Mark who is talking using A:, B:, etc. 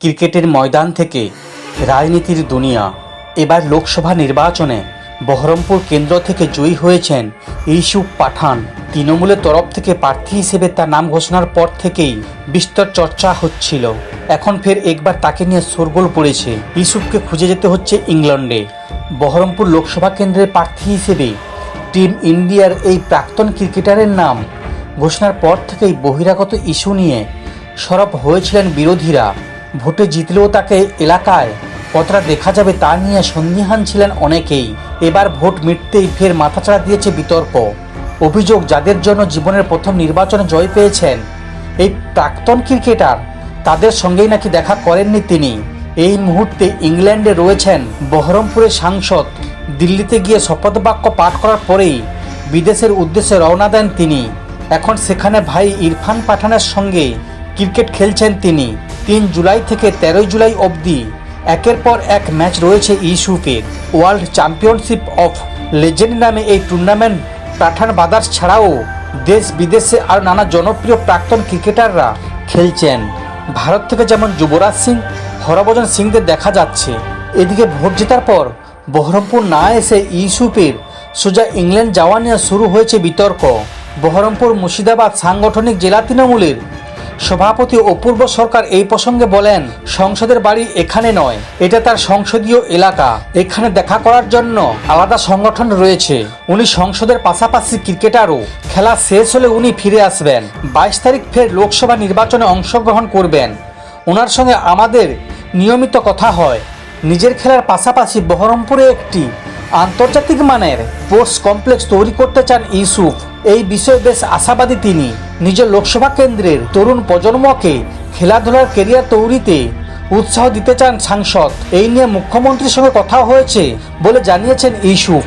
A: ক্রিকেটের ময়দান থেকে রাজনীতির দুনিয়া। এবার লোকসভা নির্বাচনে বহরমপুর কেন্দ্র থেকে জয়ী হয়েছেন ইউসুফ পাঠান। তৃণমূলের তরফ থেকে প্রার্থী হিসেবে তার নাম ঘোষণার পর থেকেই বিস্তর চর্চা হচ্ছিল। এখন ফের একবার তাকে নিয়ে শোরগোল পড়েছে। ইউসুফকে খুঁজে যেতে হচ্ছে ইংল্যান্ডে। বহরমপুর লোকসভা কেন্দ্রের প্রার্থী হিসেবে টিম ইন্ডিয়ার এই প্রাক্তন ক্রিকেটারের নাম ঘোষণার পর থেকেই বহিরাগত ইস্যু নিয়ে সরব হয়েছিলেন বিরোধীরা। ভোটে জিতলেও তাকে এলাকায় কতটা দেখা যাবে তা নিয়ে সন্দিহান ছিলেন অনেকেই। এবার ভোট মিটতেই ফের মাথাচাড়া দিয়েছে বিতর্ক। অভিযোগ, যাদের জন্য জীবনের প্রথম নির্বাচনে জয় পেয়েছেন, এই প্রাক্তন ক্রিকেটার, তাদের সঙ্গেই নাকি দেখা করেননি তিনি। এই মুহূর্তে ইংল্যান্ডে রয়েছেন বহরমপুরের সাংসদ। দিল্লিতে গিয়ে শপথ বাক্য পাঠ করার পরেই বিদেশের উদ্দেশ্যে রওনা দেন তিনি। এখন সেখানে ভাই ইরফান পাঠানের সঙ্গে ক্রিকেট খেলছেন তিনি। তিন জুলাই থেকে তেরোই জুলাই অবধি একের পর এক ম্যাচ রয়েছে ইস্যুফের ওয়ার্ল্ড চ্যাম্পিয়নশিপ অফ লেজেন্ড নামে এই টুর্নামেন্ট পাঠান বাদার্স ছাড়াও দেশ বিদেশে আর নানা জনপ্রিয় প্রাক্তন ক্রিকেটাররা খেলছেন। ভারত থেকে যেমন যুবরাজ সিং, হরভজন সিংদের দেখা যাচ্ছে। এদিকে ভোট জেতার পর বহরমপুর না এসে ইউসুফের সোজা ইংল্যান্ড যাওয়া নিয়ে শুরু হয়েছে বিতর্ক। বহরমপুর মুর্শিদাবাদ সাংগঠনিক জেলা তৃণমূলের সভাপতি অপূর্ব সরকার এই প্রসঙ্গে বলেন, সংসদের বাড়ি এখানে নয়, এটা তার সংসদীয় এলাকা। এখানে দেখা করার জন্য আলাদা সংগঠন রয়েছে। উনি সংসদের পাশাপাশি ক্রিকেটারও। খেলা শেষ হলে উনি ফিরে আসবেন। বাইশ তারিখ ফের লোকসভা নির্বাচনে অংশগ্রহণ করবেন। ওনার সঙ্গে আমাদের নিয়মিত কথা হয়। নিজের খেলার পাশাপাশি বহরমপুরে একটি আন্তর্জাতিক মানের স্পোর্টস কমপ্লেক্স তৈরি করতে চান ইউসুফ। এই বিষয়ে বেশ আশাবাদী তিনি। নিজের লোকসভা কেন্দ্রের তরুণ প্রজন্মকে খেলাধুলার কেরিয়ার তৈরিতে উৎসাহ দিতে চান সাংসদ। এই নিয়ে মুখ্যমন্ত্রীর সঙ্গে কথা হয়েছে বলে জানিয়েছেন ইউসুফ।